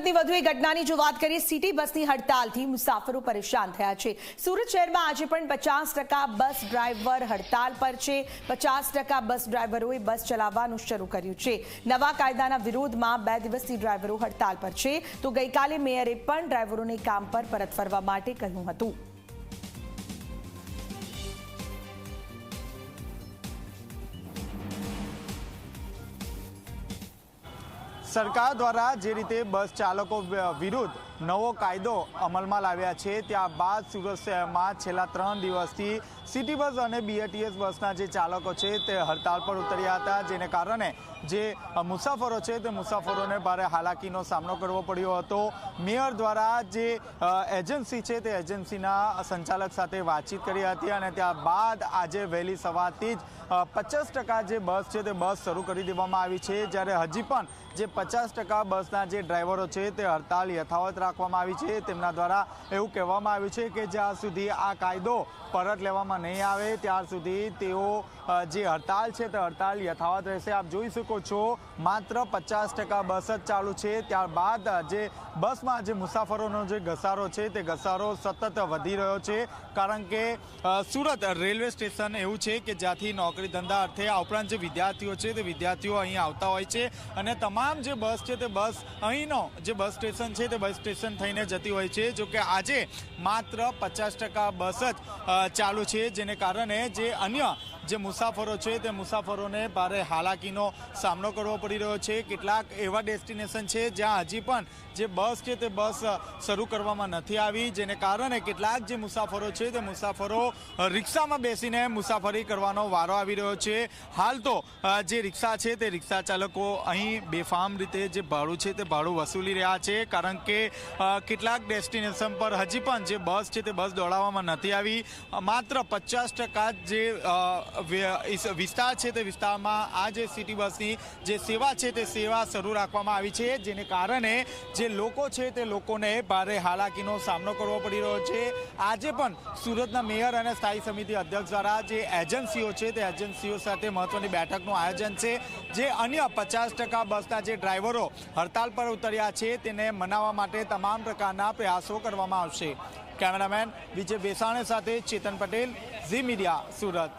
સુરતની વધુ એક ઘટનાની જો વાત કરીએ, સિટી બસની હડતાલથી મુસાફરો પરેશાન થયા છે. સુરત શહેરમાં આજે પણ પચાસ બસ ડ્રાઈવર હડતાલ પર છે. પચાસ બસ ડ્રાઈવરોએ બસ ચલાવવાનું શરૂ કર્યું છે. નવા કાયદાના વિરોધમાં બે દિવસથી ડ્રાઈવરો હડતાલ પર છે. તો ગઈકાલે મેયરે પણ ડ્રાઈવરોને કામ પર પરત ફરવા માટે કહ્યું હતું. સરકાર દ્વારા જે રીતે બસ ચાલકો વિરુદ્ધ નવો કાયદો અમલમાં લાવ્યા છે, ત્યારબાદ સુરત શહેરમાં છેલ્લા ત્રણ દિવસથી સિટી બસ અને બીઆરટીએસ બસના જે ચાલકો છે, તે હડતાલ પર ઉતર્યા હતા, જેને કારણે જે મુસાફરો છે, તે મુસાફરોને ભારે હાલાકીનો સામનો કરવો પડ્યો હતો. મેયર દ્વારા જે એજન્સી છે, તે એજન્સીના સંચાલક સાથે વાતચીત કરી હતી અને ત્યારબાદ આજે વહેલી સવારથી જ પચાસ જે બસ છે, તે બસ શરૂ કરી દેવામાં આવી છે. જ્યારે હજી પણ જે પચાસ ટકા બસના જે ડ્રાઈવરો છે તે હડતાલ યથાવત રાખવામાં આવી છે. તેમના દ્વારા એવું કહેવામાં આવ્યું છે કે જ્યાં સુધી આ કાયદો પરત લેવામાં નહીં આવે, ત્યાર સુધી તેઓ જે હડતાલ છે તે હડતાલ યથાવત રહેશે. આપ જોઈ શકો છો, માત્ર પચાસ ટકા બસ જ ચાલુ છે. ત્યારબાદ જે બસમાં જે મુસાફરોનો જે ઘસારો છે તે ઘસારો સતત વધી રહ્યો છે. કારણ કે સુરત રેલવે સ્ટેશન એવું છે કે જ્યાંથી નોકરી ધંધા અર્થે આ ઉપરાંત જે વિદ્યાર્થીઓ છે તે વિદ્યાર્થીઓ અહીં આવતા હોય છે અને તમામ જે બસ છે તે બસ અહીંનો જે બસ સ્ટેશન છે તે બસ સ્ટેશન થઈને જતી હોય છે. જો કે આજે માત્ર પચાસ બસ જ ચાલુ છે, જેને કારણે જે અન્ય જે મુસાફરો છે તે મુસાફરોને ભારે હાલાકીનો સામનો કરવો પડી રહ્યો છે. કેટલાક એવા ડેસ્ટિનેશન છે જ્યાં હજી પણ જે બસ છે તે બસ શરૂ કરવામાં નથી આવી, જેને કારણે કેટલાક જે મુસાફરો છે તે મુસાફરો રિક્ષામાં બેસીને મુસાફરી કરવાનો વારો આવી રહ્યો છે. હાલ તો જે રિક્ષા છે તે રિક્ષા ચાલકો અહીં બેફામ રીતે જે ભાડું છે તે ભાડું વસૂલી રહ્યા છે, કારણ કે કેટલાક ડેસ્ટિનેશન પર હજી પણ જે બસ છે તે બસ દોડાવવામાં નથી આવી. માત્ર પચાસ ટકા જે વિસ્તાર છે તે વિસ્તારમાં આ જે સિટી બસની જે સેવા છે તે સેવા શરૂ રાખવામાં આવી છે, જેને કારણે જે લોકો છે તે લોકોને ભારે હાલાકીનો સામનો કરવો પડી રહ્યો છે. આજે પણ સુરતના મેયર અને સ્થાયી સમિતિ અધ્યક્ષ દ્વારા જે એજન્સીઓ છે તે એજન્સીઓ સાથે મહત્વની બેઠકનું આયોજન છે, જે અન્ય પચાસ ટકા બસના જે ડ્રાઈવરો હડતાલ પર ઉતર્યા છે તેને મનાવવા માટે તમામ પ્રકારના પ્રયાસો કરવામાં આવશે. કેમેરામેન વિજય બેસાણે સાથે ચેતન પટેલ, ઝી મીડિયા, સુરત.